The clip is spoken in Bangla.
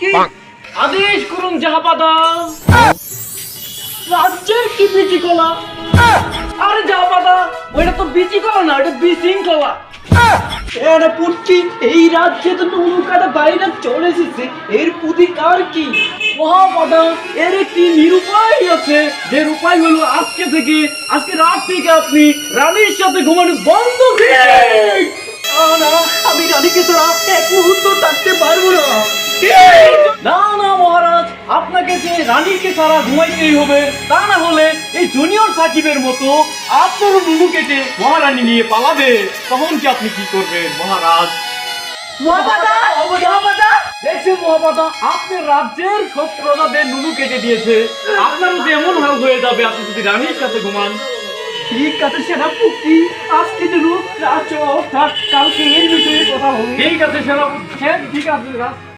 কি আদেশ করুন জাহাপাদা। রাজ্যের কি বিচি কলা আরে জাহাপাদা ওইটা তো বিচি কলা না ওটা বিশৃঙ্খলা। এরা পুটকি এই রাজ্যে তো নৌকাটা বাইরে চলে এসেছে এর কি? মহাপাদা এর একটি নিরুপায় আছে যে উপায় হলো আজকে থেকে আজকে রাত থেকে আপনি রানীর সাথে ঘুমানো বন্ধ না আমি রানীকে ছাড়া এক মুহূর্ত থাকতে পারব না। না না মহারাজ আপনাকে যে রানীকে ছাড়া ঘুমাইতেই হবে তা না হলে এই জুনিয়র সাকিবের মতো আপনারও নুনু কেটে মহারানী নিয়ে পালাবে তখন কি আপনি কি করবেন মহারাজ? আপনার রাজ্যের সব নুনু কেটে দিয়েছে। আপনারও তো এমন হাল হয়ে যাবে আপনি যদি রানীর সাথে ঘুমান। ঠিক আছে সেনাপতি আজকে যেন রাজ কালকে এর বিষয়ে কথা হবে। ঠিক আছে সেনাপতি হ্যাঁ ঠিক আছে রাজ।